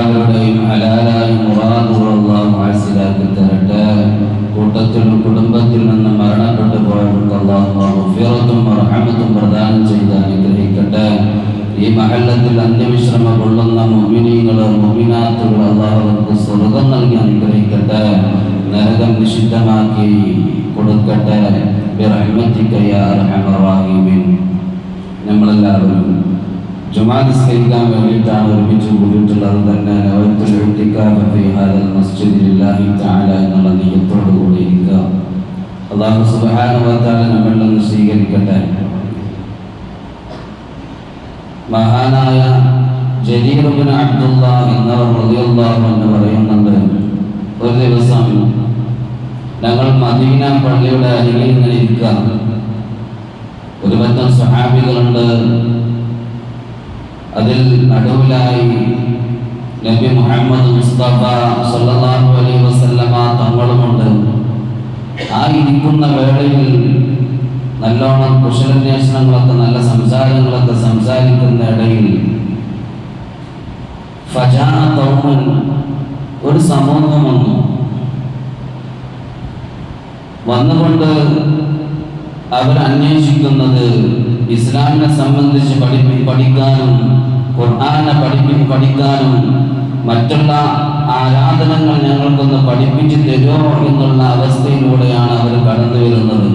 എല്ലാവരുടെയും ഹലാലായി മുറാദുകൾ അള്ളാഹു ഹാസിലാക്കി തരട്ടെ. കൂട്ടത്തിൽ കുടുംബത്തിൽ നിന്ന് മരണപ്പെട്ടു പോയവർക്ക് അള്ളാഹു മഗ്ഫിറത്തും മർഹമത്തും പ്രദാനം ചെയ്ത് അനുഗ്രഹിക്കട്ടെ. ഈ മഹല്ലത്തിൽ അന്ത്യവിശ്രമ കൊള്ളുന്ന മുമിനീകൾ മുമിനാത്തുകൾ അള്ളാഹുർക്ക് സ്വർഗം നൽകി അനുഗ്രഹിക്കട്ടെ. നരകം നിഷിദ്ധമാക്കി കൊടുക്കട്ടെ. നമ്മളെല്ലാവരും ജുമാ നിസ്കരിക്കാൻ വേണ്ടിയിട്ടാണ് ഒരുമിച്ച് കൂടിയിട്ടുള്ളത് തന്നെ എന്നുള്ള നീയത്തോടു കൂടി ഇരിക്കുക. തആല നമ്മളിൽ നിന്ന് സ്വീകരിക്കട്ടെ. മഹാനായ ഇബ്നു അബ്ദുല്ലാഹ് എന്നവർ റളിയല്ലാഹു അൻഹു പറയുന്നുണ്ട് ഒരു ദിവസം ഞങ്ങൾ മദീന പള്ളിയുടെ അരികിൽ ഇങ്ങനെ ഇരിക്കുകയാണ് ഒരു പറ്റം സഹാബികളുണ്ട് അതിൽ നടുവിലായി നബി മുഹമ്മദ് മുസ്തഫ സല്ലല്ലാഹു അലൈഹി വസല്ലമ തങ്ങളുമുണ്ട്. ആ ഇരിക്കുന്ന വേളയിൽ നല്ലോണം കുശലന്വേഷണങ്ങളൊക്കെ നല്ല സംസാരങ്ങളൊക്കെ സംസാരിക്കുന്ന ഇടയിൽ ഫജാന തൗമൻ ഒരു സമൂഹം വന്നു. വന്നുകൊണ്ട് അവർ അന്വേഷിക്കുന്നത് ഇസ്ലാമിനെ സംബന്ധിച്ച് പഠിപ്പി പഠിക്കാനും ഖുർആാനെ പഠിപ്പി പഠിക്കാനും മറ്റുള്ള ആരാധനങ്ങൾ ഞങ്ങൾക്കൊന്ന് പഠിപ്പിച്ച് തരുമോ എന്നുള്ള അവസ്ഥയിലൂടെയാണ് അവർ കടന്നു വരുന്നത്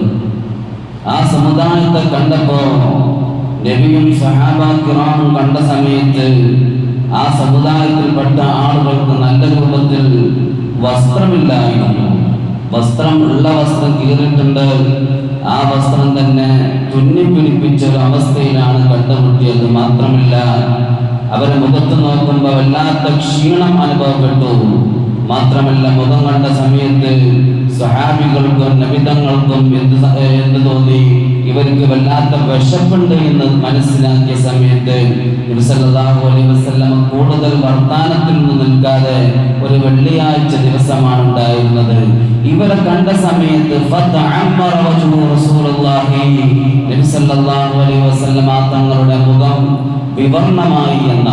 ആ സമുദായത്തെ കണ്ടപ്പോ നബിയും സഹാബ കണ്ട സമയത്ത് ആ സമുദായത്തിൽപ്പെട്ട ആളുകൾക്ക് നല്ല രൂപത്തിൽ വസ്ത്രമില്ലായിരുന്നു. വസ്ത്രം ഉള്ള വസ്ത്രം കീറിയിട്ടുണ്ട്. ആ വസ്ത്രം തന്നെ തുന്നിപ്പിടിപ്പിച്ച ഒരു അവസ്ഥയിലാണ് കണ്ടുമുട്ടിയത് മാത്രമല്ല അവരെ മുഖത്ത് നോക്കുമ്പോൾ വല്ലാത്ത ക്ഷീണം അനുഭവപ്പെട്ടു. മാത്രമല്ല മുഖം കണ്ട സമയത്ത് സഹാബികൾക്കും നബിതങ്ങൾക്കും എന്ത് എന്ത് തോന്നി? ഇവർക്ക് വല്ലാത്ത വിശപ്പുണ്ട് എന്ന് മനസ്സിലാക്കിയ സമയത്ത് കൂടുതൽ വർത്താനത്തിൽ നിന്ന് നിൽക്കാതെ ഒരു വെള്ളിയാഴ്ച ദിവസമാണ് ഉണ്ടായിരുന്നത്. ഇവരെ കണ്ട സമയത്ത് തങ്ങളുടെ മുഖം വിവർണമായി എന്ന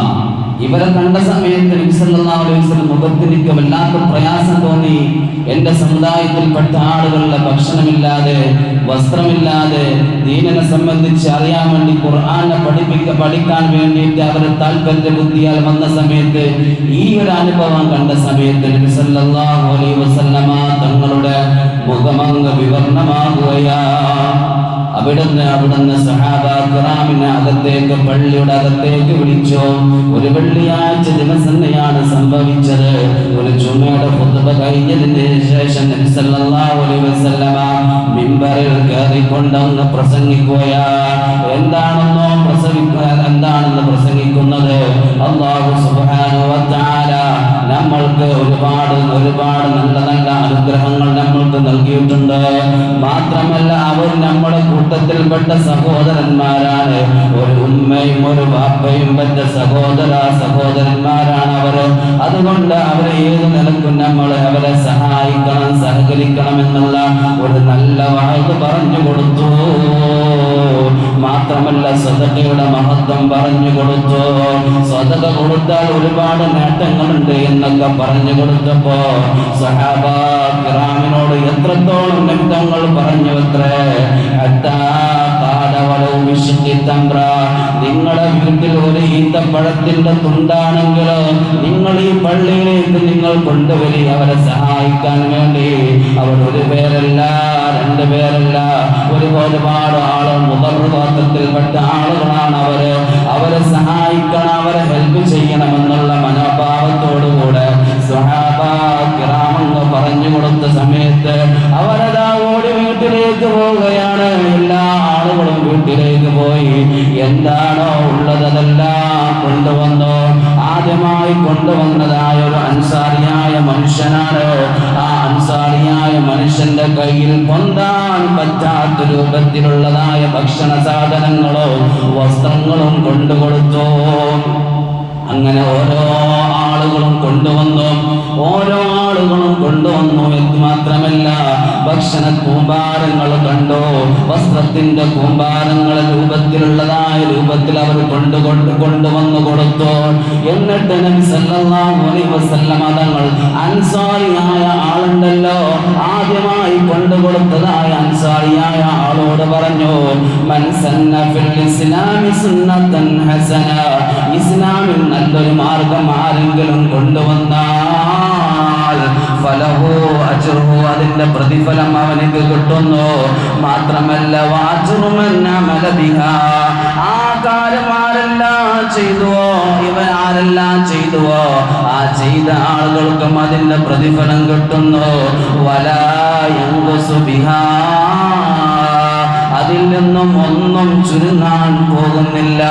ഇവരെ കണ്ട സമയത്ത് നബി സല്ലല്ലാഹു അലൈഹി വസല്ലം മുഖത്തിനിക്ക് വല്ലാത്ത പ്രയാസം തോന്നി. എന്റെ സമുദായത്തിൽപ്പെട്ട ആളുകളുടെ ഭക്ഷണമില്ലാതെ വസ്ത്രമില്ലാതെ ദീനനെ സംബന്ധിച്ച് അറിയാൻ വേണ്ടി ഖുർആാനെ പഠിപ്പിക്ക പഠിക്കാൻ വേണ്ടിയിട്ട് അവരെ താല്പര്യ ബുദ്ധിയാൽ വന്ന സമയത്ത് ഈ ഒരു അനുഭവം കണ്ട സമയത്ത് വസല്ലമ തങ്ങളുടെ മുഖമംഗ വിവർണമാകുകയാ അവിടുന്ന് അവിടുന്ന് സഹാബാഗ്രാമിനെ അകത്തേക്ക് പള്ളിയുടെ അകത്തേക്ക് വിളിച്ചോ. ഒരു വെള്ളിയാഴ്ച ദിവസം തന്നെയാണ് സംഭവിച്ചത്. ഒരു ചുമയുടെ പുതുവ കഴിഞ്ഞതിന് ശേഷം മിമ്പറിൽ കയറിക്കൊണ്ടൊന്ന് പ്രസംഗിക്കുകയാ എന്താണെന്നോ സഹോദര സഹോദരന്മാരാണ് അവർ അതുകൊണ്ട് അവരെ ഏത് നിലക്കും നമ്മൾ അവരെ സഹായിക്കണം സഹകരിക്കണം എന്നുള്ള ഒരു നല്ല വാക്ക് പറഞ്ഞു കൊടുത്തു. മാത്രമല്ല സ്വതക്കയുടെ മഹത്വം പറഞ്ഞു കൊടുത്തു. സ്വതക കൊടുത്താൽ ഒരുപാട് നേട്ടങ്ങളുണ്ട് എന്നൊക്കെ പറഞ്ഞു കൊടുത്തപ്പോ സഹാബ കിറാമിനോട് എത്രത്തോളം നേട്ടങ്ങൾ പറഞ്ഞു അത്രേ. വലൗ നിങ്ങളുടെ വീട്ടിൽ ഒരു ഈന്തപ്പഴത്തിന്റെ തുണ്ടാണെങ്കിലോ നിങ്ങൾ ഈ പള്ളിയിലേക്ക് നിങ്ങൾ കൊണ്ടുവരി അവരെ സഹായിക്കാൻ വേണ്ടി. അവർ ഒരു പേരല്ല രണ്ട് പേരല്ല ഒരു ഒരുപാട് ആൾ മുതൽപാത്രത്തിൽപ്പെട്ട ആളുകളാണ് അവർ. അവരെ സഹായിക്കണം അവരെ ഹെൽപ്പ് ചെയ്യണമെന്നുള്ള മനോഭാവത്തോടുകൂടെ സ്വഹാബ കിറാമെന്ന് പറഞ്ഞു കൊടുത്ത സമയത്ത് അവരതാ വീട്ടിലേക്ക് പോവുകയാണ്. എല്ലാ ആളുകളും വീട്ടിലേക്ക് പോയി. എന്താണോ ഉള്ളതെല്ലാം കൊണ്ടുവന്നോ. ആദ്യമായി കൊണ്ടുവന്നതായ ഒരു അൻസാരിയായ മനുഷ്യനാണ്. ആ അൻസാരിയായ മനുഷ്യന്റെ കയ്യിൽ പൊന്താൻ പറ്റാത്ത രൂപത്തിലുള്ളതായ ഭക്ഷണ സാധനങ്ങളോ വസ്ത്രങ്ങളും കൊണ്ടുകൊടുത്തു. അങ്ങനെ ഓരോ ആളുകളും കൊണ്ടുവന്നു. ഓരോ ആളുകളും കൊണ്ടുവന്നു എന്ന് മാത്രമല്ല ഭക്ഷണ കൂമ്പാരങ്ങൾ കണ്ടോ? വസ്ത്രത്തിന്റെ കൂമ്പാരങ്ങൾ രൂപത്തിലുള്ളതായ രൂപത്തിൽ അവർ കൊണ്ടുകൊണ്ട് കൊണ്ടുവന്നു കൊടുത്തു? എന്നിട്ട് നബി സല്ലല്ലാഹു അലൈഹി തങ്ങൾ അൻസാരിയായ ആളുണ്ടല്ലോ. ആദ്യമായി കൊണ്ടുകൊടുത്തതായ അൻസാരിയായ ആളോട് പറഞ്ഞു മൻ സന്ന ഫിൽ ഇസ്ലാമി ഹസന. ഇസ്ലാമിൽ നല്ലൊരു മാർഗം ആരെങ്കിലും കൊണ്ടുവന്നാൽ ഫലഹു അജ്റുഹു അതിന്റെ പ്രതിഫലം അവനിക്ക് കിട്ടുന്നു. മാത്രമല്ല ആ ചെയ്തുവോ? ഇവൻ ആരെല്ലാം ചെയ്തുവോ? ആ ചെയ്ത ആളുകൾക്കും അതിന്റെ പ്രതിഫലം കിട്ടുന്നു. വലായു ബിഹാ. അതിൽ നിന്നും ഒന്നും ചുരുങ്ങാൻ പോകുന്നില്ല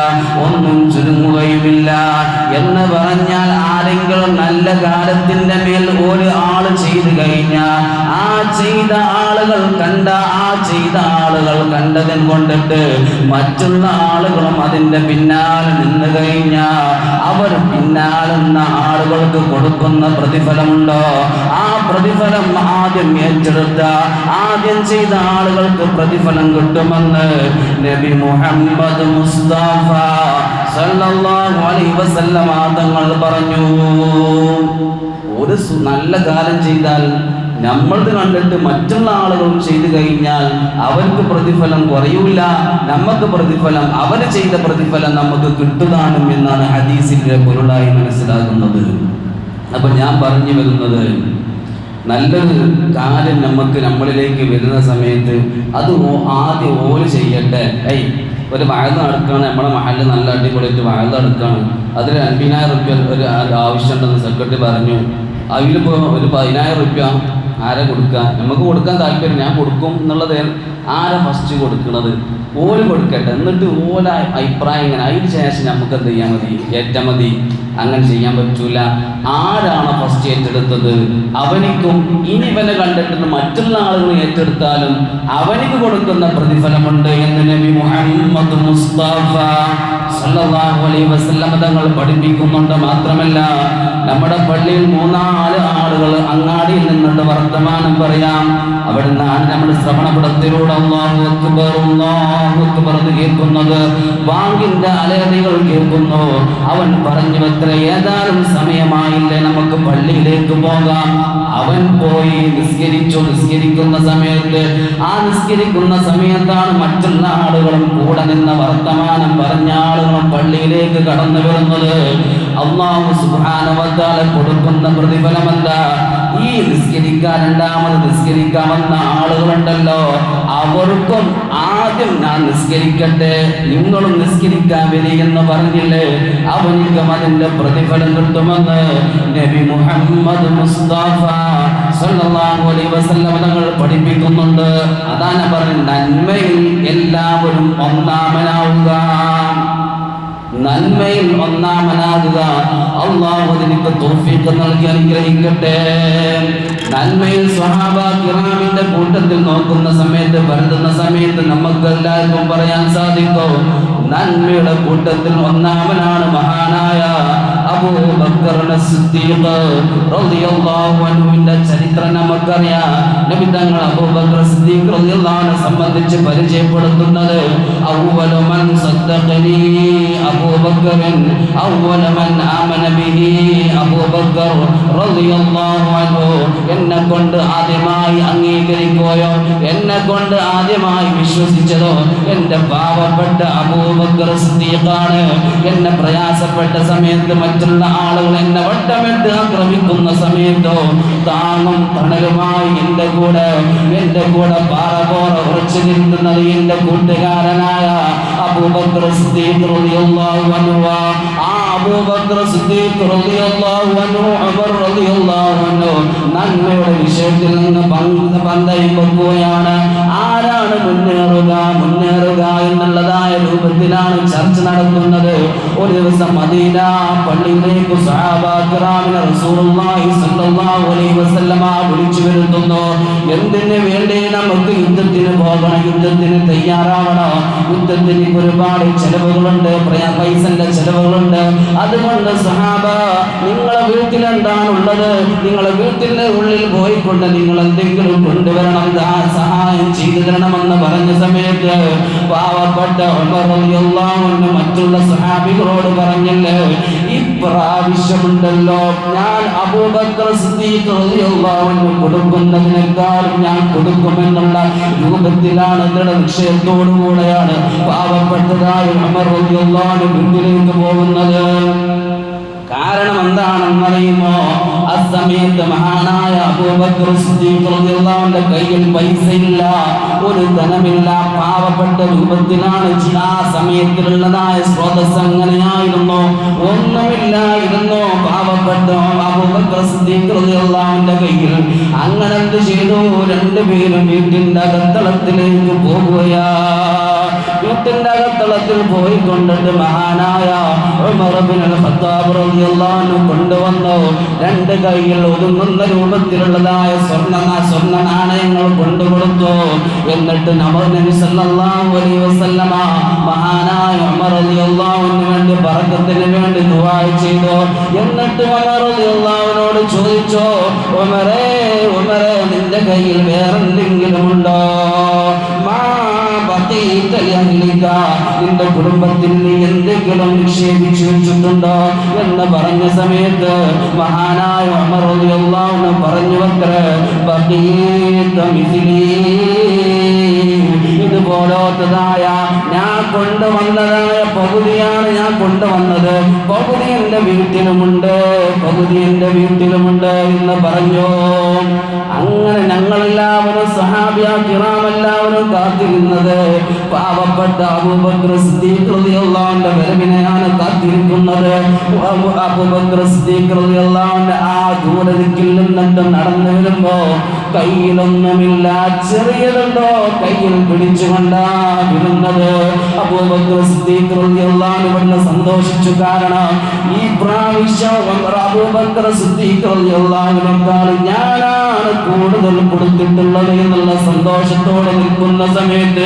ഒന്നും ചുരുങ്ങുകയുമില്ല എന്ന് പറഞ്ഞാൽ ആരെങ്കിലും നല്ല കാലത്തിന്റെ മേൽ ഒരു ആൾ ചെയ്തു കഴിഞ്ഞാൽ ആ ചെയ്ത ആളുകൾ കണ്ട ആ ചെയ്ത ആളുകൾ കണ്ടതിൻ കൊണ്ടിട്ട് മറ്റുള്ള ആളുകളും അതിന്റെ പിന്നാലെ നിന്ന് കഴിഞ്ഞാൽ അവർ പിന്നാലുന്ന ആളുകൾക്ക് കൊടുക്കുന്ന പ്രതിഫലമുണ്ടോ? ആ പ്രതിഫലം ആദ്യം ഏറ്റെടുത്ത ആദ്യം ചെയ്ത ആളുകൾക്ക് പ്രതിഫലം കിട്ടുമെന്ന് നബി മുഹമ്മദ് മുസ്തഫ തങ്ങൾ പറഞ്ഞു ഒരു നല്ല കാലം ചെയ്താൽ നമ്മളത് കണ്ടിട്ട് മറ്റുള്ള ആളുകളും ചെയ്തു കഴിഞ്ഞാൽ അവർക്ക് പ്രതിഫലം കുറയൂല. നമുക്ക് പ്രതിഫലം അവർ ചെയ്ത പ്രതിഫലം നമുക്ക് കിട്ടുതാനും എന്നാണ് ഹദീസിന്റെ പൊരുളായി മനസ്സിലാകുന്നത്. അപ്പൊ ഞാൻ പറഞ്ഞു വരുന്നത് നല്ലൊരു കാലം നമുക്ക് നമ്മളിലേക്ക് വരുന്ന സമയത്ത് അത് ആദ്യം ഓൽ ചെയ്യട്ടെ. ഏയ് ഒരു വയൽ നടക്കുകയാണ് നമ്മുടെ മഹലിൽ നല്ല അടിപൊളിയായിട്ട് വയൽ നടക്കുകയാണ് അതിൽ അൻപതിനായിരം റുപ്യ ഒരു ആവശ്യം ആവശ്യമുണ്ടെന്ന് സെക്രട്ടറി പറഞ്ഞു. അതിലിപ്പോൾ ഒരു പതിനായിരം റുപ്യ ആരെ കൊടുക്കുക നമുക്ക് കൊടുക്കാൻ താല്പര്യം ഞാൻ കൊടുക്കും എന്നുള്ളത് ആരെ ഫസ്റ്റ് കൊടുക്കുന്നത് ഓൽ കൊടുക്കട്ടെ. എന്നിട്ട് ഓല അഭിപ്രായം ഇങ്ങനെ അതിന് ശേഷം നമുക്ക് എന്ത് ചെയ്യാൻ മതി? ഏറ്റ മതി. അങ്ങനെ ചെയ്യാൻ പറ്റൂല. ആരാണ് ഫസ്റ്റ് ഏറ്റെടുത്തത്? അവനിക്കും ഇനി ഇവനെ കണ്ടിട്ട് മറ്റുള്ള ആളുകൾ ഏറ്റെടുത്താലും അവനിക്ക് കൊടുക്കുന്ന പ്രതിഫലമുണ്ട് എന്ന് നബി മുഹമ്മദ് മുസ്തഫ സല്ലല്ലാഹു അലൈഹി വസല്ലം തങ്ങൾ പഠിപ്പിക്കുന്നുണ്ട്. മാത്രമല്ല നമ്മുടെ പള്ളിയിൽ മൂന്നാൽ ആളുകൾ അങ്ങാടിയിൽ നിന്നിട്ട് വർത്തമാനം പറയാം. അവിടുന്നാണ് നമ്മുടെ ശ്രവണപടത്തിലൂടെ അക്ബർ എന്ന് കേൾക്കുന്നത്. വാങ്ങിന്റെ അലയറികൾ കേൾക്കുന്നു. അവൻ പറഞ്ഞു എത്ര ഏതാനും സമയമായില്ലേ നമുക്ക് പള്ളിയിലേക്ക് പോകാം. അവൻ പോയി നിസ്കരിച്ചു. നിസ്കരിക്കുന്ന സമയത്ത് ആ നിസ്കരിക്കുന്ന സമയത്താണ് മറ്റുള്ള ആളുകളും കൂടെ നിന്ന വർത്തമാനം പറഞ്ഞ ആളുകളും പള്ളിയിലേക്ക് കടന്നു വരുന്നത്. അള്ളാഹു സുബാനവത്താല കൊടുക്കുന്ന എന്താ ഈ നിസ്കരിക്കാൻ രണ്ടാമത് നിസ്കരിക്കാമെന്ന ആളുകളുണ്ടല്ലോ. അവർക്കും ആദ്യം ഞാൻ നിസ്കരിക്കട്ടെ നിങ്ങളും നിസ്കരിക്കാൻ വരി എന്ന് പറഞ്ഞില്ലേ? അവനിക്കും അതിന്റെ പ്രതിഫലം കിട്ടുമെന്ന് നബി മുഹമ്മദ് മുസ്തഫ സല്ലല്ലാഹു അലൈഹി വസല്ലം തങ്ങൾ പഠിപ്പിക്കുന്നുണ്ട്. അതാണ് പറഞ്ഞത് നന്മയിൽ എല്ലാവരും ഒന്നാമനാവുക. നന്മയിൽ ഒന്നാമനാകുക. അള്ളാഹു നിനക്ക് തോഫീക്ക് നൽകി അനുഗ്രഹിക്കട്ടെ. നന്മയിൽ സ്വഹാബ കിറാമിന്റെ കൂട്ടത്തിൽ നോക്കുന്ന സമയത്ത് പരതുന്ന സമയത്ത് നമുക്ക് എല്ലാവർക്കും പറയാൻ സാധിക്കും നന്മയുടെ കൂട്ടത്തിൽ ഒന്നാമനാണ് മഹാനായ അബൂബക്കർ സിദ്ദീഖ് റളിയല്ലാഹു അൻഹുവിന്റെ ചരിത്രം നമുക്കറിയാം. നബി തങ്ങൾ അബൂബക്കർ സിദ്ദീഖ് റളിയല്ലാഹു അൻഹു സംബന്ധിച്ച് പരിചയപ്പെടുത്തുന്നത് അവ്വല മൻ സദ്ദഖനി അബൂബക്കർ അവ്വല മൻ ആമന ബിഹി അബൂബക്കർ റളിയല്ലാഹു അൻഹു. എന്നെ കൊണ്ട് ആദ്യമായി അംഗീകരിക്കുകയോ എന്നെ കൊണ്ട് ആദ്യമായി വിശ്വസിച്ചതോ എന്റെ പാവപ്പെട്ട അബൂബക്കർ സിദ്ദീഖാണ് എന്നെ പ്രയാസപ്പെട്ട സമയത്ത് മറ്റുള്ള ആളുകൾ എന്നെ വട്ടമിട്ട് ആക്രമിക്കുന്ന സമയത്തോ താങ്ങും തണലുമായി എന്റെ കൂടെ എന്റെ കൂടെ പാറ പോറ ഉറച്ചു നിൽക്കുന്നത് എന്റെ കൂട്ടുകാരനായ അബൂബക്കർ സിദ്ദീഖ് റളിയല്ലാഹു ബക്ര സിദ്ദീഖ് റളിയല്ലാഹു അൻഹു ഉമർ റളിയല്ലാഹു അൻഹു നന്മയുടെ വിഷയത്തിൽ നിന്ന് പങ്ക് പന്തയം പോവുകയാണ് ആരാണ് മുന്നേറുക മുന്നേറുക എന്നുള്ളതായ രൂപത്തിലാണ് ചർച്ച നടക്കുന്നത് ഒരു ദിവസം മദീന പള്ളിയിലേക്ക് സഹാബാക്കിറാമിനെ റസൂലുള്ളാഹി സ്വല്ലല്ലാഹു അലൈഹി വസല്ലമ വിളിച്ചു വരുത്തുന്നു. എന്തിനു വേണ്ടി നമുക്ക് യുദ്ധത്തിന് പോകണം? യുദ്ധത്തിന് തയ്യാറാവണം. യുദ്ധത്തിന് ഒരുപാട് ചെലവുകളുണ്ട്. പൈസന്റെ ചെലവുകളുണ്ട്. അതുകൊണ്ട് സഹാബ നിങ്ങളെ വീട്ടിൽ എന്താണുള്ളത് നിങ്ങളെ വീട്ടിന്റെ ഉള്ളിൽ പോയിക്കൊണ്ട് നിങ്ങൾ എന്തെങ്കിലും കൊണ്ടുവരണം സഹായം ചെയ്തു തരണമെന്ന് പറഞ്ഞ സമയത്ത് പാവപ്പെട്ട മറ്റുള്ള സഹാബികളോട് പറഞ്ഞില്ലേ ഇപ്രാവശ്യമുണ്ടല്ലോ. ഞാൻ അബൂബക്കർ സിദ്ദീഖ് കൊടുക്കുന്നതിനേക്കാൾ ഞാൻ കൊടുക്കുമെന്നുള്ള രൂപത്തിലാണ് ദൃഢനിശ്ചയത്തോടുകൂടെയാണ് പാവപ്പെട്ടതായ ഉമർ റളിയല്ലാഹു വീട്ടിലേക്ക് പോകുന്നത്. കാരണം എന്താണെന്ന് അറിയുമോ ആ സമയത്ത് മഹാനായ റളിയല്ലാഹുവിന്റെ കയ്യിൽ പൈസയില്ല ഒരു ധനമില്ല പാവപ്പെട്ട രൂപത്തിലാണ് ആ സമയത്തിലുള്ളതായ സ്രോതസ് അങ്ങനെയായിരുന്നു ഒന്നുമില്ലായിരുന്നു പാവപ്പെട്ട അബൂബക്കർ സിദ്ദീഖ് കയ്യിൽ. അങ്ങനെ എന്ത് ചെയ്തു? രണ്ടുപേരും വീട്ടിന്റെ അകത്തളത്തിലേക്ക് പോകുകയാ. വീട്ടിന്റെ അകത്തളത്തിൽ പോയി കൊണ്ടിട്ട് മഹാനായ കൊണ്ടുവന്നു. രണ്ട് കൈയിൽ ഒതുങ്ങുന്ന രൂപത്തിലുള്ളതായ സ്വർണ സ്വർണ നാണയങ്ങൾ കൊണ്ടുകൊടുത്തു. എന്നിട്ട് വസല്ലമ മഹാനായ വേണ്ടി പറക്കത്തിന് വേണ്ടി ദുആ ചെയ്തു. എന്നിട്ട് ഉമർ ചോദിച്ചോ ഉമറേ ഉമറേ നിന്റെ കയ്യിൽ വേറെന്തെങ്കിലും ഉണ്ടോ? ലിഅഹ്ലിക നിന്റെ കുടുംബത്തിൽ നീ എന്തെങ്കിലും നിക്ഷേപിച്ചു വെച്ചിട്ടുണ്ടോ എന്ന് പറഞ്ഞ സമയത്ത് മഹാനായ അൻഹു പറഞ്ഞു അത്രേ ഇതുപോലത്തതായ ഞാൻ കൊണ്ടുവന്നതായ പകുതിയാണ് ഞാൻ കൊണ്ടുവന്നത്. പകുതി എന്റെ വീട്ടിലുമുണ്ട് പകുതി എന്റെ വീട്ടിലുമുണ്ട് എന്ന് പറഞ്ഞു. അങ്ങനെ ഞങ്ങളെല്ലാവരും സഹാബിയ കിറാമെല്ലാവരും കാത്തിരുന്നത്. പാവപ്പെട്ട സിദ്ദീഖ് റളിയല്ലാഹുവിന്റെ വരവിനെയാണ് കാത്തിരിക്കുന്നത്. അബൂബക്ര റളിയല്ലാഹുവിന്റെ ആ ദൂരതിക്കിൽ നിന്നിട്ട് നടന്നു വരുമ്പോ കയ്യിലൊന്നുമില്ല. ചെറിയതുണ്ടോ? കയ്യിൽ പിടിച്ചുകൊണ്ടാ ഇവിടുന്ന് സന്തോഷിച്ചു. കാരണം ഈ പ്രാവശ്യം അൻഹുവിനേക്കാൾ ഞാനാണ് കൂടുതൽ കൊടുത്തിട്ടുള്ളത് എന്നുള്ള സന്തോഷത്തോടെ നിൽക്കുന്ന സമയത്ത്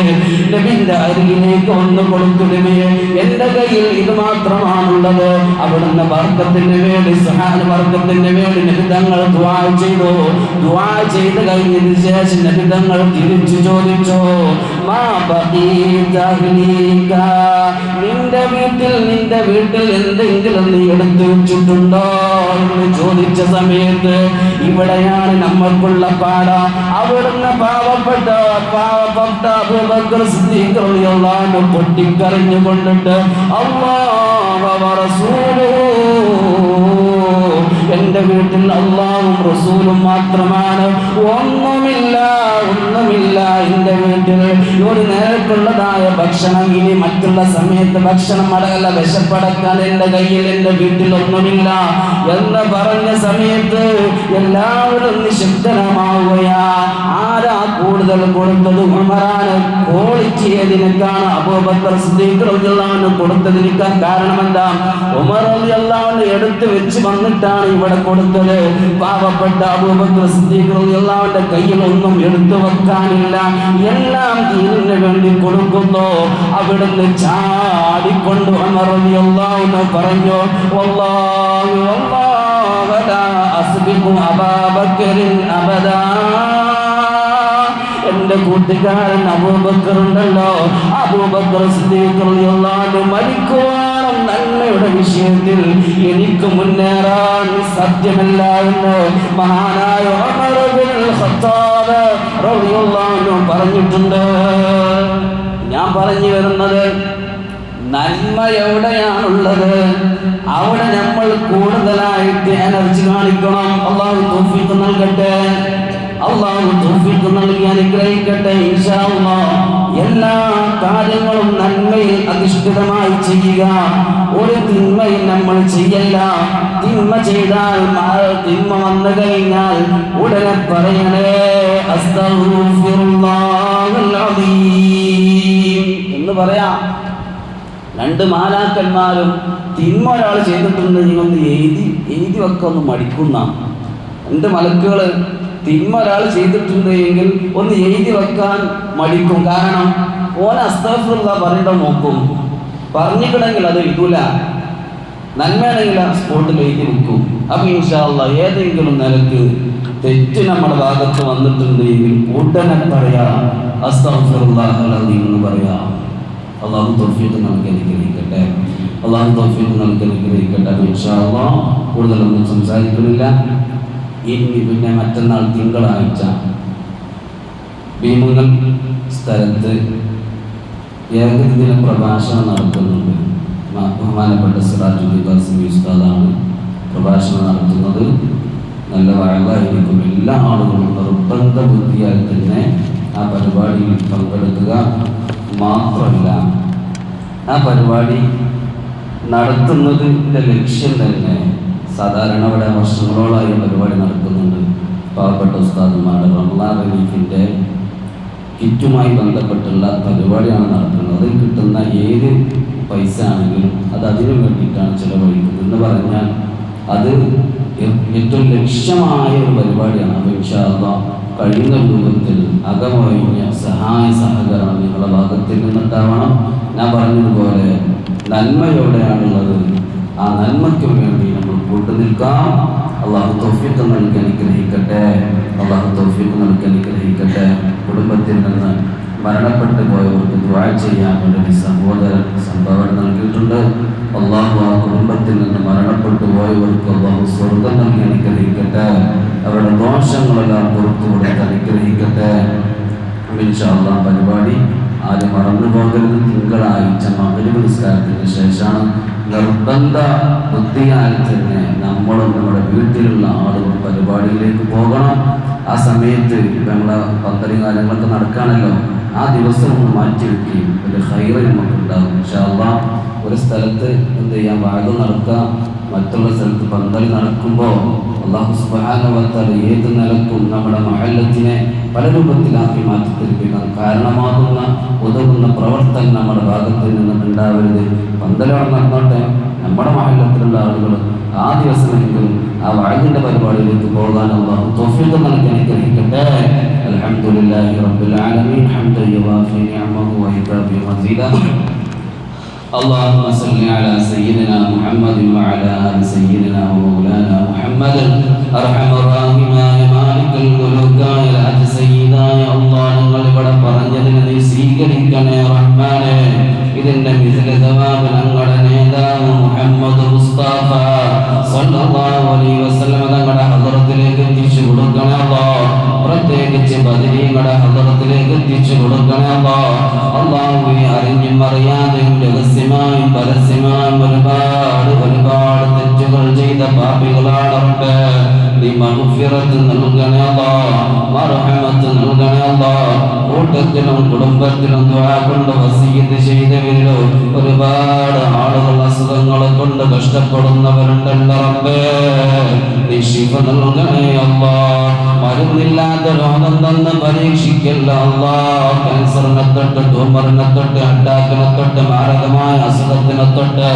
നബിന്റെ അരികിലേക്ക് ഒന്ന് കൊടുത്തിടുകയെ എന്റെ കയ്യിൽ ഇത് മാത്രമാണുള്ളത്. അവിടുന്ന് വർഗത്തിന് വേണ്ടി സഹാന വർഗത്തിന് വേണ്ടി നബിതങ്ങൾ ദ്വാ ചെയ്തു. ദ്വാ ചെയ്ത് കഴിഞ്ഞതിന് ശേഷം നബിതങ്ങൾ തിരിച്ചു ചോദിച്ചോ. നിന്റെ വീട്ടിൽ നിന്റെ വീട്ടിൽ എന്തെങ്കിലും നീ എടുത്തു വെച്ചിട്ടുണ്ടോ എന്ന് ചോദിച്ച സമയത്ത് ഇവിടെയാണ് നമ്മൾക്കുള്ള പാട അവിടുന്ന് പാവപ്പെട്ട പാവപ്പെട്ട റളിയല്ലാഹു അൻഹു പൊട്ടിക്കരഞ്ഞു കൊണ്ടിട്ട് അല്ലാഹു വ എന്റെ വീട്ടിൽ അള്ളാഹും റസൂലും മാത്രമാണ്. ഒന്നുമില്ല ഒന്നുമില്ല. എന്റെ വീട്ടിൽ ഒരു നേരത്തുള്ളതായ ഭക്ഷണം ഇനി മറ്റുള്ള സമയത്ത് ഭക്ഷണം അടകല വിശപ്പടക്കാൻ എന്റെ കയ്യിൽ എന്റെ വീട്ടിൽ ഒന്നുമില്ല എന്ന് പറഞ്ഞ സമയത്ത് എല്ലാവരും നിശബ്ദനമാവുകയാ ആരാ കൂടുതൽ കൊടുത്തത്? ഉമറാണ് കോളിച്ചിയതിനേക്കാണ് അബൂബക്കർ റളിയല്ലാഹു കാരണം എന്താ? ഉമർ എടുത്ത് വെച്ച് വന്നിട്ടാണ് ഇവിടെ കൊടുത്തത് പാവപ്പെട്ട അബൂബക്കർ സിദ്ദീഖ് റളിയല്ലാഹു അൻഹുവിന്റെ കയ്യിൽ ഒന്നും എടുത്തു വെക്കാനില്ല. എല്ലാം ദീനിന് വേണ്ടി കൊടുക്കുന്നു. അവിടുന്ന് ചാടിക്കൊണ്ട് അൻഹു പറഞ്ഞു വല്ലാഹി വല്ലാഹി ലാ അസ്ബിഖു അബാബക്കറിൻ അബദാ. എന്റെ കൂട്ടുകാരൻ അബൂബക്കർ ഉണ്ടല്ലോ. അബൂബക്കർ മരിക്കുവാനും നന്മയുടെ വിഷയത്തിൽ എനിക്ക് മുന്നേറാൻ സത്യമല്ല എന്ന് മഹാനായ പറഞ്ഞിട്ടുണ്ട്. ഞാൻ പറഞ്ഞു വരുന്നത് നന്മ എവിടെയാണുള്ളത്? അവിടെ നമ്മൾ കൂടുതലായിട്ട് എനർജി കാണിക്കണം. അള്ളാഹു നൽകട്ടെ. അള്ളാഹു തൗഫീഖ് നൽകി അനുഗ്രഹിക്കട്ടെ ഇൻഷാ അള്ളാഹ് എല്ലാ കാര്യങ്ങളും നന്മയിൽ അധിഷ്ഠിതമായി ചെയ്യുക. ഒരു തിന്മയും നമ്മൾ ചെയ്യല്ല. തിന്മ ചെയ്താൽ തിന്മ വന്നു കഴിഞ്ഞാൽ ഉടനെ പറയണേ എന്ന് പറയാ. രണ്ട് മാലാക്കന്മാരും തിന്മ ഒരാൾ ചെയ്തിട്ടുണ്ടെങ്കിൽ ഒന്ന് എഴുതി എഴുതി വെക്കൊന്ന് മടിക്കുന്ന രണ്ട് മലക്കുകൾ തിന്മ ഒരാൾ ചെയ്തിട്ടുണ്ട് എങ്കിൽ ഒന്ന് എഴുതി വെക്കാൻ മടിക്കും. കാരണം ഓൻ അസ്തഫുള്ള പറഞ്ഞിട്ട് നോക്കും. പറഞ്ഞിട്ടുണ്ടെങ്കിൽ അത് എഴുതൂല. നന്മയാണെങ്കിൽ ആ സ്പോട്ടിൽ എഴുതി വെക്കും. അപ്പൊ ഇൻഷാല്ല ഏതെങ്കിലും നിലയ്ക്ക് തെറ്റ് നമ്മുടെ ഭാഗത്ത് വന്നിട്ടുണ്ട് എങ്കിൽ ഉടനെ പറയാ അസ്തഫിറുല്ലാഹി എന്ന് പറയാ. അള്ളാഹു തോഫീക്ക് നമുക്ക് അനുഗ്രഹിക്കട്ടെ. അള്ളാഹു തോഫീക്ക് നമുക്ക് അനുഗ്രഹിക്കട്ടെ. ഇൻഷാല്ല കൂടുതലൊന്നും സംസാരിക്കുന്നില്ല. ഇനി പിന്നെ മറ്റന്നാൾ തിങ്കളാഴ്ച ഭീമങ്ങൾ സ്ഥലത്ത് ഏകദിന പ്രഭാഷണം നടത്തുന്നുണ്ട്. ബഹുമാനപ്പെട്ട സിറാജുദ്ദീൻ ഖാസിമി ഉസ്താദാണ് പ്രഭാഷണം നടത്തുന്നത്. നല്ല വഴകായിരിക്കും എല്ലാ ആളുകളും നിർബന്ധ ബുദ്ധിയാൽ തന്നെ ആ പരിപാടിയിൽ പങ്കെടുക്കുക മാത്രമല്ല ആ പരിപാടി നടത്തുന്നതിന്റെ ലക്ഷ്യം തന്നെ സാധാരണ ഇവിടെ വർഷങ്ങളോളായി പരിപാടി നടക്കുന്നുണ്ട്. പാവപ്പെട്ട ഉസ്താദുമാരുടെ റംലാ റിലീഫിന്റെ കിറ്റുമായി ബന്ധപ്പെട്ടുള്ള പരിപാടിയാണ് നടത്തുന്നത് അതിൽ കിട്ടുന്ന ഏത് പൈസ ആണെങ്കിലും അത് അതിനു വേണ്ടിയിട്ടാണ് ചിലവഴിക്കുന്നത് എന്ന് പറഞ്ഞാൽ അത് ഏറ്റവും ലക്ഷ്യമായ ഒരു പരിപാടിയാണ്. അപ്പോൾ ഇൻഷാല്ല കഴിയുന്ന രൂപത്തിൽ അകമൊഴിഞ്ഞ സഹായ സഹകരണം നിങ്ങളുടെ ഭാഗത്തിൽ നിന്നുണ്ടാവണം. ഞാൻ പറഞ്ഞതുപോലെ നന്മ എവിടെയാണുള്ളത് ആ നന്മയ്ക്ക് വേണ്ടി നമ്മൾ കൂട്ടുനിൽക്കാം അള്ളാഹു തൗഫീഖ് നൽകി അനുഗ്രഹിക്കട്ടെ. അള്ളാഹു തൗഫീഖ് നൽകി അനുഗ്രഹിക്കട്ടെ. കുടുംബത്തിൽ നിന്ന് മരണപ്പെട്ടു പോയവർക്ക് ദ്വാ ചെയ്യാൻ വേണ്ടി സഹോദരൻ സംഭാവന നൽകിയിട്ടുണ്ട്. അള്ളാഹു ആ കുടുംബത്തിൽ നിന്ന് മരണപ്പെട്ടു പോയവർക്ക് അള്ളാഹു സ്വർഗം നൽകി അനുഗ്രഹിക്കട്ടെ. അവരുടെ ദോഷങ്ങളെല്ലാം പുറത്തു കൊടുത്ത് അനുഗ്രഹിക്കട്ടെ ഇൻഷാല്ലാ പരിപാടി ആരും മറന്നു പോകരുത്. തിങ്കളാഴ്ച മകരവ് നിസ്കാരത്തിന് ശേഷം നിർബന്ധ ബുദ്ധിയായി തന്നെ നമ്മളും നമ്മുടെ വീട്ടിലുള്ള ആളും പരിപാടിയിലേക്ക് പോകണം. ആ സമയത്ത് നമ്മളെ പന്തലും കാര്യങ്ങളൊക്കെ നടക്കുകയാണല്ലോ. ആ ദിവസം ഒന്ന് മാറ്റി വെക്കുകയും ഒരു ഉണ്ടാകും നമുക്കുണ്ടാകും ഇൻഷാല്ലാ ഒരു സ്ഥലത്ത് എന്ത് ചെയ്യാം? വാഴ നടക്കുക മറ്റുള്ള സ്ഥലത്ത് പന്തൽ നടക്കുമ്പോൾ അള്ളാഹു സുബാനുവത്താൽ ഏത് നിലക്കും നമ്മുടെ മഹല്ലത്തിനെ പല രൂപത്തിലാക്കി മാറ്റിത്തിരിപ്പിക്കാൻ കാരണമാകുന്ന ഉതകുന്ന പ്രവർത്തനം നമ്മുടെ ഭാഗത്ത് നിന്ന് ഉണ്ടാവരുത് പന്തലോടെ നടന്നോട്ടെ നമ്മുടെ മഹല്ലത്തിലുള്ള ആളുകൾ ആ ദിവസമെങ്കിലും ആ വഴകിന്റെ പരിപാടിയിലേക്ക് പോകാൻ അള്ളാഹു തോഫീക്ക് നൽകി അനുഗ്രഹിക്കട്ടെ. റബ്ബിൽ ആലമീൻ. ഹംദൻ യുവാഫി നിഅമഹു വയുകാഫി മസീദാ اللهم صل على سيدنا محمد وعلى ال سيدنا ومولانا محمد ارحم الراحمين مالك الملوك الى سيدنا الله നിങ്ങൾ ഇവിടെ പറഞ്ഞതിനെ നീ സ്വീകരിക്കണേ റഹ്മാനെ ഇതിന്റെ മിഥില ജവാബ് ഞങ്ങളുടെ നേതാവ് മുഹമ്മദ് മുസ്തഫ സല്ലല്ലാഹു അലൈഹി വസല്ലം തങ്ങളുടെ ഹദറത്തിലേക്ക് എത്തിച്ചു കൊടുക്കണേ അല്ലാഹ് പ്രത്യേകിച്ച് ബദരീങ്ങളുടെ ഹൃദയത്തിലേക്ക് എത്തിച്ചു കൊടുക്കണേ അള്ളാഹുവിനെ അള്ളാഹുവെ അറിഞ്ഞും അറിയാതെയും രഹസ്യമായും പരസ്യമായും ഒരുപാട് ഒരുപാട് തെറ്റുകൾ ചെയ്ത പാപികളാണ് റബ്ബേ. നീ അല്ലാഹ്. കൂട്ടത്തിലും കുടുംബത്തിലും കൊണ്ട് വസീത് ചെയ്തവരിലോ ഒരുപാട് ആളുകൾ അസുഖങ്ങളെ കൊണ്ട് കഷ്ടപ്പെടുന്നവരുണ്ടല്ലോ നൽകണേ അല്ലാഹ് മരുന്നില്ലാത്ത രോഗം തന്ന് പരീക്ഷിക്കല്ല ക്യാൻസറിനെ തൊട്ട് ട്യൂമറിനെ തൊട്ട് അറ്റാക്കിനെ തൊട്ട് മാരകമായ അസുഖത്തിനെ തൊട്ട്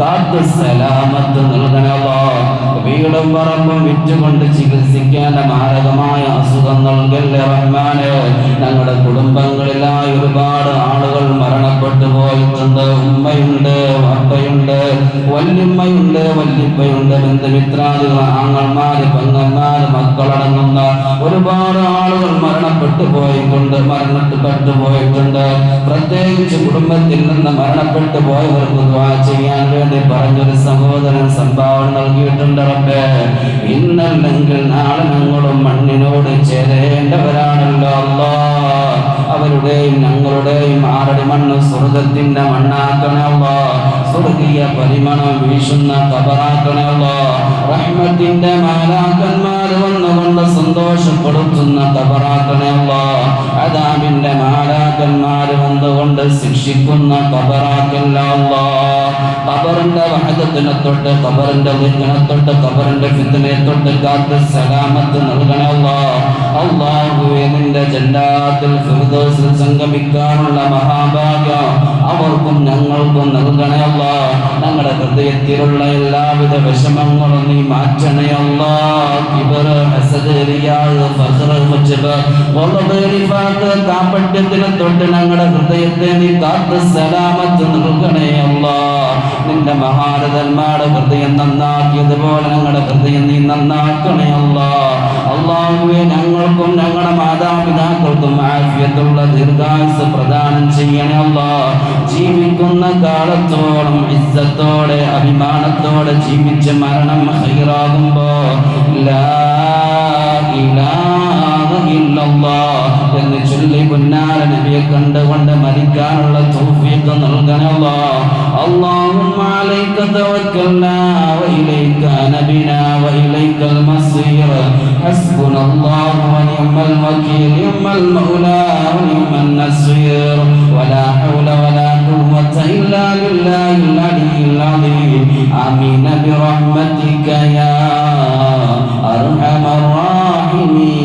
കാത്ത് സലാമത്ത് നൽകണേ അല്ലാഹ്. വീടും പറമ്പും വിറ്റുകൊണ്ട് ചികിത്സിക്കേണ്ട മാരകമായ അസുഖം നൽകല്ലേ റഹ്മാന്? ഞങ്ങളുടെ കുടുംബങ്ങളിലായി ഒരുപാട് ആളുകൾ മരണപ്പെട്ടു പോയിട്ടുണ്ട്. ഉമ്മയുണ്ട് അപ്പയുണ്ട് വല്യമ്മയുണ്ട് വല്യപ്പയുണ്ട് ബന്ധുമിത്രാദികൾ ആങ്ങന്മാര് പെങ്ങന്മാര് മക്കളടങ്ങുന്ന ഒരുപാട് ആളുകൾ മരണപ്പെട്ടു പോയിട്ടുണ്ട് മരണപ്പെട്ടു പോയിട്ടുണ്ട് പ്രത്യേകിച്ച് കുടുംബത്തിൽ നിന്ന് മരണപ്പെട്ടു പോയവർക്ക് ദ്വാ ചെയ്യാൻ വേണ്ടി പറഞ്ഞൊരു സഹോദരൻ സംഭാവന നൽകിയിട്ടുണ്ട് റബ്ബേ. ഇന്നല്ലെങ്കിൽ നാളെ ഞങ്ങളും മണ്ണിനോട് ചേരേണ്ടവരാണല്ലോ അല്ലാ അവരുടെയും ഞങ്ങളുടെയും ആരടി മണ്ണ് സ്വർഗത്തിന്റെ മണ്ണാക്കണമല്ല സ്വർഗീയ പരിമണം വീശുന്ന കബറാക്കണമല്ല റഹ്മത്തിന്റെ മാലാക്കന്മാർ വന്നുകൊണ്ട് സന്തോഷപ്പെടുത്തുന്ന കബറാക്കണമല്ല അദാമിന്റെ മാലാക്കന്മാർ വന്നുകൊണ്ട് ശിക്ഷിക്കുന്ന കബറാക്കല്ല കബറിന്റെ വഹദത്തിനെ തൊട്ട് കബറിന്റെ വിഘ്നെ തൊട്ട് കബറിന്റെ ഫിത്തിനെ തൊട്ട് കാത്ത് സലാമത്ത് നൽകണമല്ല അള്ളാഹുവേ നിന്റെ ഫിർദൗസ് ഫിർദൗസിൽ സംഗമിക്കാനുള്ള മഹാഭാഗ്യം അവർക്കും ഞങ്ങൾക്കും നൽകണയല്ല ഞങ്ങളുടെ ഹൃദയത്തിലുള്ള എല്ലാവിധ വിഷമങ്ങളും നീ മാറ്റണയല്ല നിഫാഖ് കാപട്യത്തിനെ തൊട്ട് ഞങ്ങളുടെ ഹൃദയത്തെ നീ കാത്ത് സലാമത്ത് നൽകണയല്ല നിന്റെ മഹാരഥന്മാരുടെ ഹൃദയം നന്നാക്കിയതുപോലെ ഞങ്ങളുടെ ഹൃദയം നീ നന്നാക്കണയല്ല അള്ളാഹുവെ ഞങ്ങൾക്കും ഞങ്ങളുടെ മാതാപിതാക്കൾക്കും ആഫിയത്തുള്ള ദീർഘായുസ് പ്രദാനം ചെയ്യണേ അല്ലാ ജീവിക്കുന്ന കാലത്തോളം ഇസ്സത്തോടെ അഭിമാനത്തോടെ ജീവിച്ച് മരണം ഹൈറാകുമ്പോ ലാ ഇലാഹ ഇല്ലല്ലാഹ് എന്ന് ചൊല്ലി പുന്നാര നബിയെ കണ്ടുകൊണ്ട് മരിക്കാനുള്ള തൗഫീഖ് നൽകണല്ലോ اللهم عليك توكلنا وإليك نبنا وإليك المصير حسبنا الله ونعم الوكيل نعم المولى ونعم النصير. ولا حول ولا قوة إلا بالله العلي العظيم. آمين برحمتك يا أرحم الراحمين.